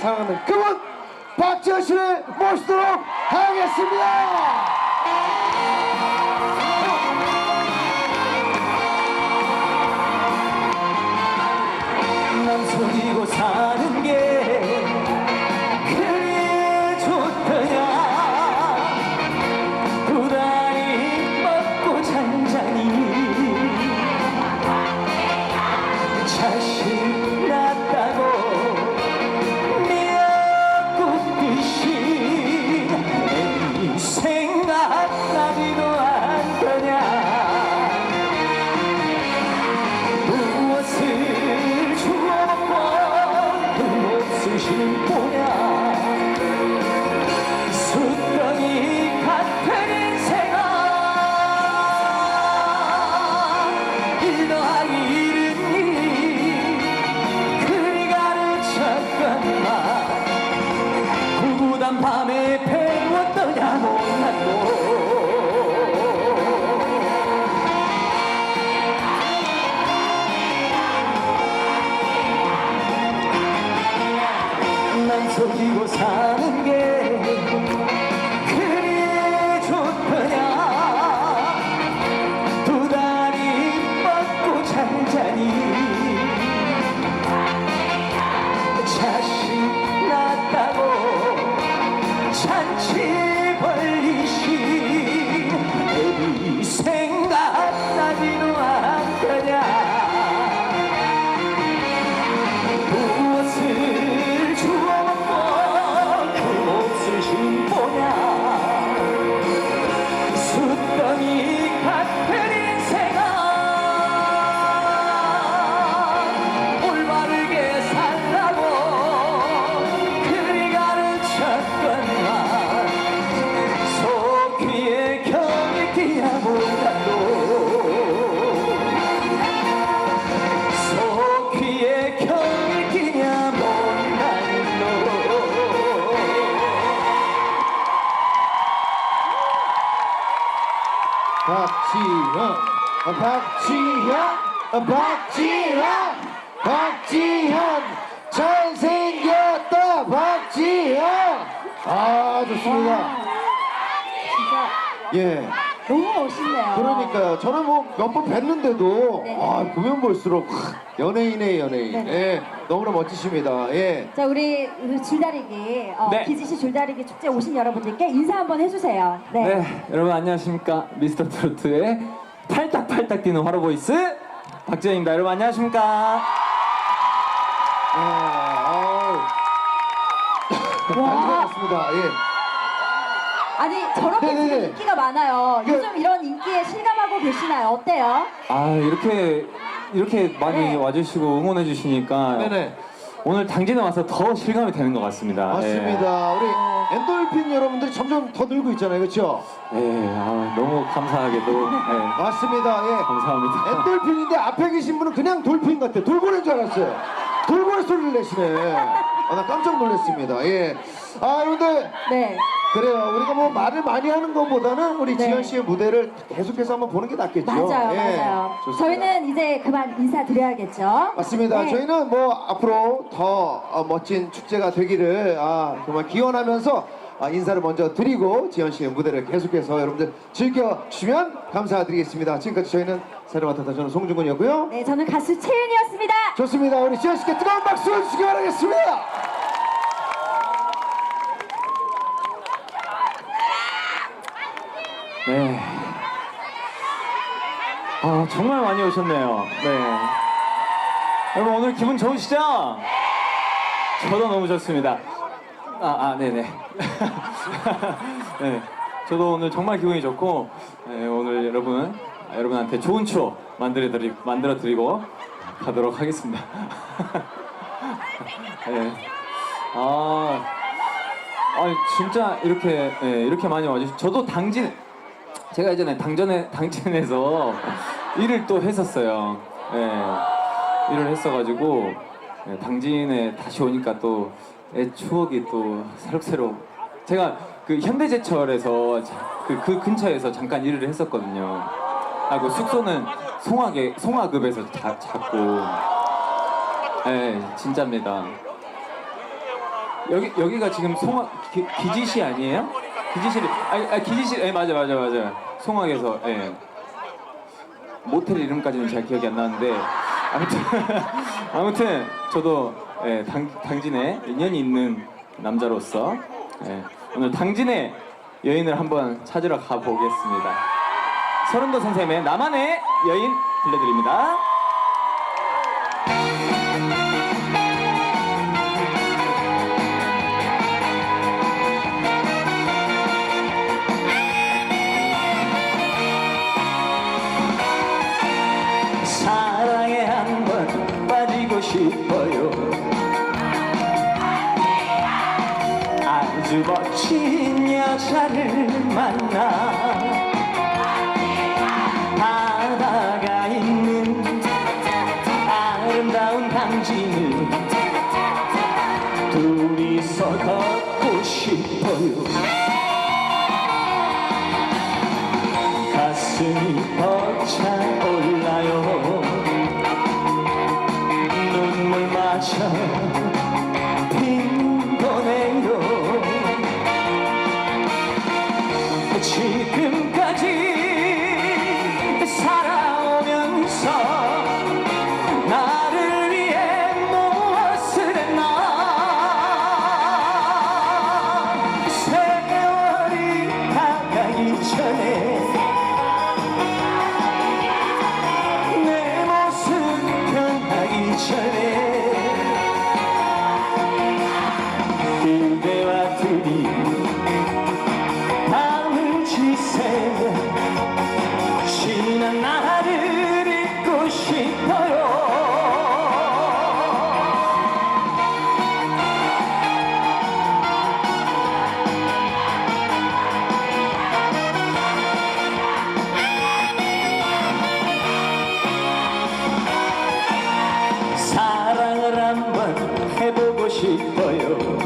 사랑하는 그분 박지현 씨를 모시도록 하겠습니다. 난 속이고 사 사는 게 박지현, 아, 박지현, 아, 박지현, 박지현, 잘생겼다, 박지현. 아, 좋습니다. 예. 너무 멋있네요. 그러니까요. 저는 뭐 몇 번 뵀는데도 네. 아, 보면 볼수록 연예인의 연예인. 네. 예. 너무나 멋지십니다. 예. 자 우리 우리 줄다리기 어, 네. 기지시 줄다리기 축제 오신 여러분들께 인사 한번 해주세요. 네. 네, 여러분 안녕하십니까 미스터 트로트의 팔딱팔딱 뛰는 화로 보이스 박지현입니다. 여러분 안녕하십니까? 예. 아우. 반갑습니다. 예. 아니 저렇게 네네네. 지금 인기가 많아요. 그- 요즘 이런 인기에 실감하고 계시나요? 어때요? 아 이렇게 이렇게 많이 네. 와주시고 응원해 주시니까 네네. 오늘 당진에 와서 더 실감이 되는 것 같습니다. 맞습니다. 우리 엔돌핀 여러분들이 점점 더 늘고 있잖아요. 그렇죠? 예, 예, 아, 너무 감사하게도 예, 맞습니다. 예. 감사합니다. 엔돌핀인데 앞에 계신 분은 그냥 돌핀 같아. 돌고래인 줄 알았어요. 돌고래 소리를 내시네. 아, 나 깜짝 놀랐습니다. 예. 아, 여러분들. 네. 그래요. 우리가 뭐 말을 많이 하는 것보다는 우리 네. 지현 씨의 무대를 계속해서 한번 보는 게 낫겠죠. 맞아요, 예. 맞아요. 좋습니다. 저희는 이제 그만 인사드려야겠죠. 맞습니다. 네. 저희는 뭐 앞으로 더 어, 멋진 축제가 되기를 아, 정말 기원하면서 아, 인사를 먼저 드리고 지현 씨의 무대를 계속해서 여러분들 즐겨주시면 감사드리겠습니다. 지금까지 저희는 새로 맡았다 저는 송중근이었고요. 네, 저는 가수 채윤이었습니다. 좋습니다. 우리 지현 씨께 뜨거운 박수 주시기 바라겠습니다. 네. 아 정말 많이 오셨네요. 네. 여러분 오늘 기분 좋으시죠? 저도 너무 좋습니다. 아, 아 네네. 네. 저도 오늘 정말 기분이 좋고 네, 오늘 여러분 아, 여러분한테 좋은 추억 만들어 드리 만들어 드리고 가도록 하겠습니다. 네. 아, 아 진짜 이렇게 네, 이렇게 많이 와주시. 저도 당진 제가 예전에 당전에 당진에서 일을 또 했었어요. 예, 일을 했어가지고 예, 당진에 다시 오니까 또 예, 추억이 또 새록새록. 제가 그 현대제철에서 그, 그 근처에서 잠깐 일을 했었거든요. 하고 숙소는 송화계 송화급에서 자, 잡고. 예, 진짜입니다. 여기 여기가 지금 송화 기, 기지시 아니에요? 기지실 아니, 아니 기지실 예 맞아 맞아 맞아 송화에서 예 모텔 이름까지는 잘 기억이 안 나는데 아무튼 아무튼 저도 예, 당, 당진에 인연이 있는 남자로서 예, 오늘 당진의 여인을 한번 찾으러 가보겠습니다. 서른도 선생님의 나만의 여인 들려드립니다. 멋진 여자를 만나 바다가 있는 아름다운 당진을 둘이서 걷고 싶어요. 가슴이 벅차 다 싶어요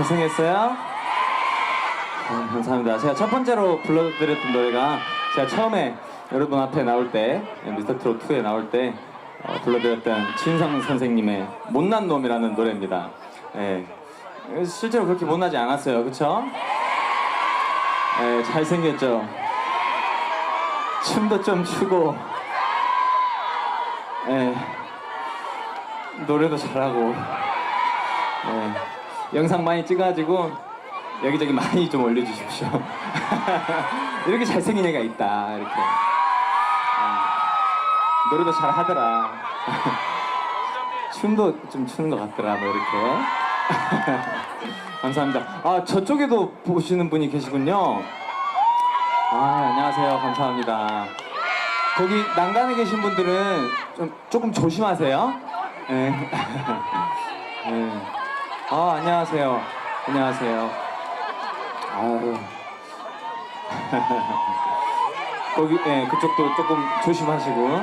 고생했어요? 네, 감사합니다. 제가 첫 번째로 불러드렸던 노래가 제가 처음에 여러분 앞에 나올 때, 미스터 트롯 2에 나올 때 어, 불러드렸던 진성 선생님의 못난 놈이라는 노래입니다. 네. 실제로 그렇게 못나지 않았어요. 그쵸? 네, 잘생겼죠? 춤도 좀 추고, 예, 노래도 잘하고, 예, 영상 많이 찍어가지고 여기저기 많이 좀 올려주십시오. 이렇게 잘생긴 애가 있다, 이렇게. 예, 노래도 잘 하더라. 춤도 좀 추는 것 같더라, 뭐 이렇게. 감사합니다. 아, 저쪽에도 보시는 분이 계시군요. 아, 안녕하세요. 감사합니다. 거기 난간에 계신 분들은 좀 조금 조심하세요. 네. 네. 아, 안녕하세요. 안녕하세요. 아유. 거기, 예, 그쪽도 조금 조심하시고. 예,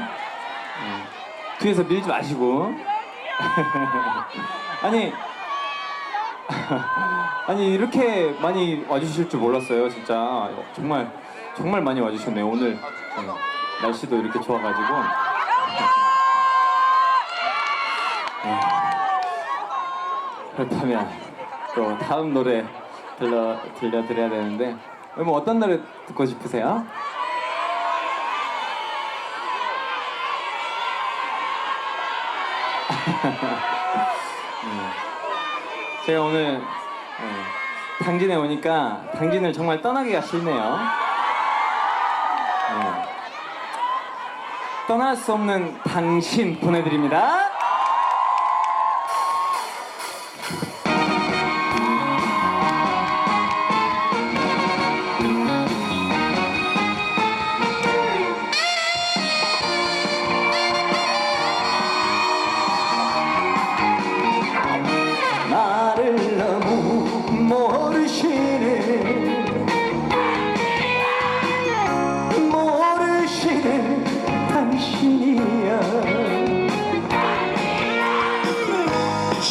뒤에서 밀지 마시고. 아니, 아니, 이렇게 많이 와주실 줄 몰랐어요, 진짜. 정말, 정말 많이 와주셨네요, 오늘. 예, 날씨도 이렇게 좋아가지고. 예. 그렇다면 또 다음 노래 들려 들려드려야 되는데 뭐 어떤 노래 듣고 싶으세요? 음. 제가 오늘 예, 당진에 오니까 당진을 정말 떠나기가 싫네요. 예. 떠날 수 없는 당신 보내드립니다.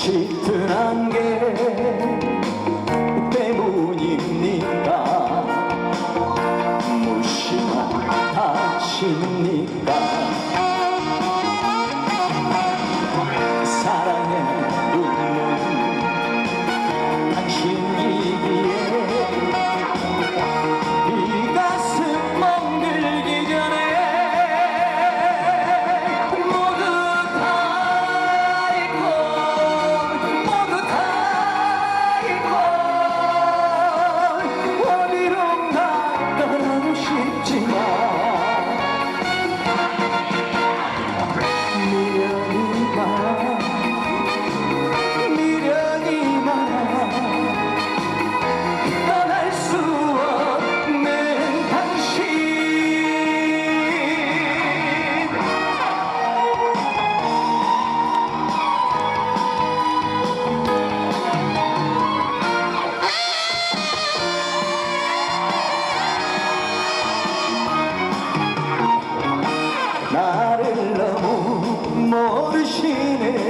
짙은 안개 나를 너무 모르시네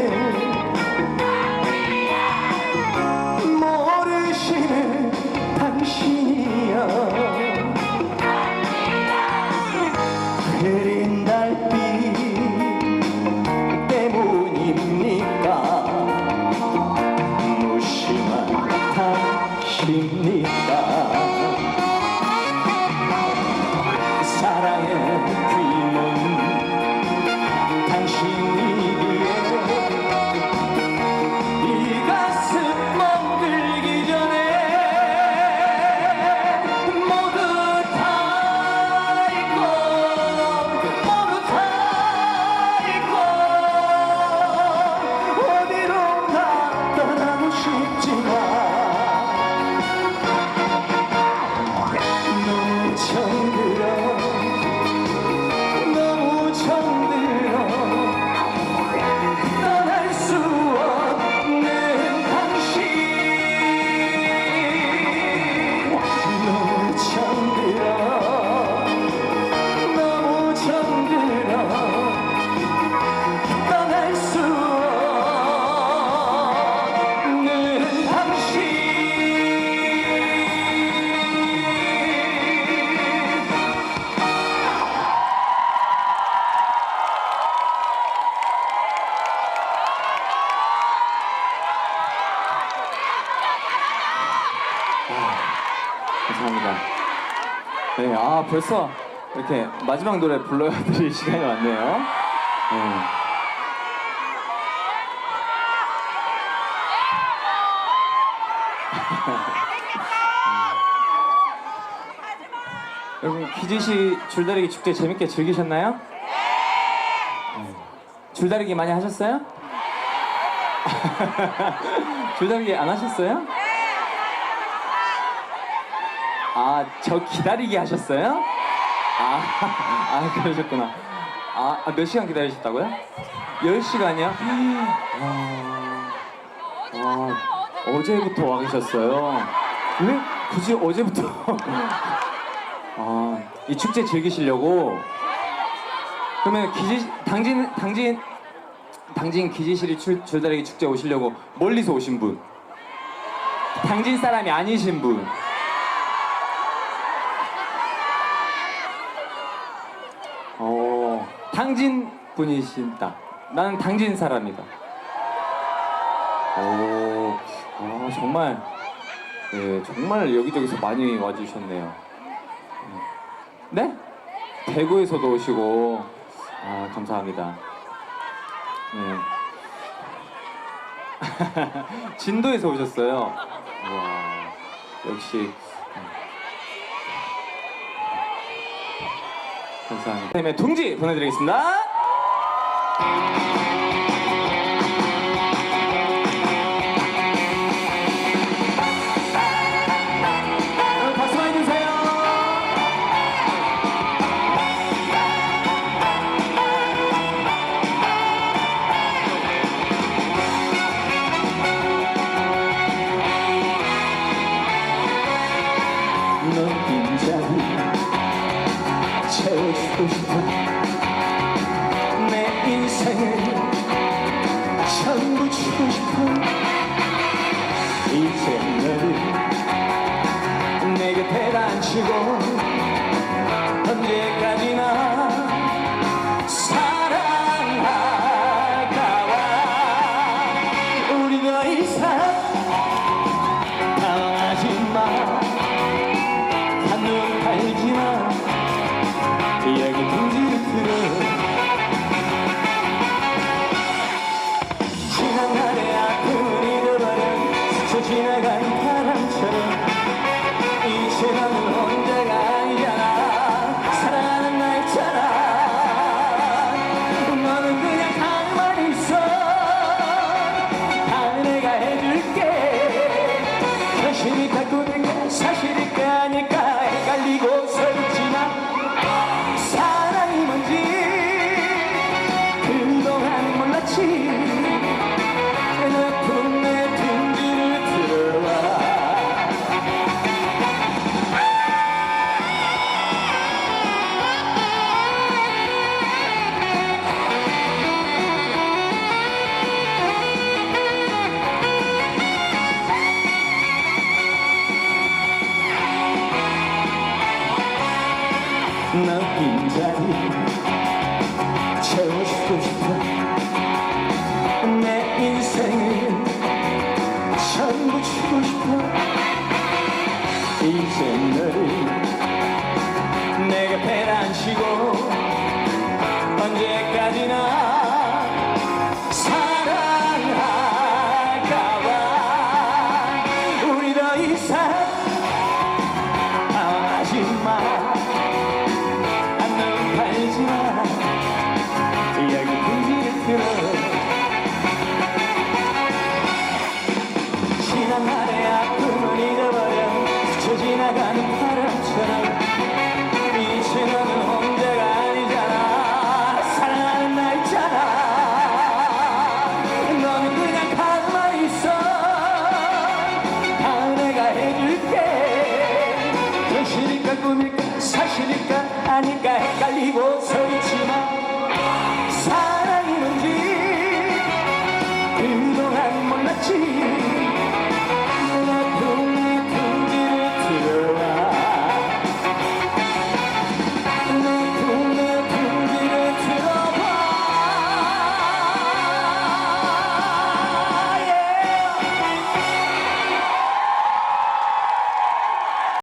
벌써 이렇게 마지막 노래 불러드릴 시간이 왔네요. 네. 여러분 기지시 줄다리기 축제 재밌게 즐기셨나요? 네. 줄다리기 많이 하셨어요? 줄다리기 안 하셨어요? 아, 저 기다리기 하셨어요? 아, 아 그러셨구나. 아, 아, 몇 시간 기다리셨다고요? 10시간이요? 와, 와, 어제부터 와 계셨어요. 왜 굳이 어제부터? 아, 이 축제 즐기시려고? 그러면 기지 당진 당진 당진 기지실이 출, 줄다리기 축제 오시려고 멀리서 오신 분. 당진 사람이 아니신 분. 어, 당진 분이신다. 나는 당진 사람이다. 오, 아, 정말, 네, 정말 여기저기서 많이 와주셨네요. 네? 대구에서도 오시고, 아, 감사합니다. 네. 진도에서 오셨어요. 와, 역시. 감사합니다. 네, 둥지 보내드리겠습니다. 채워주고 싶어 내 인생을 전부 주고 싶어 내 곁에 앉히고 언제까지나 내가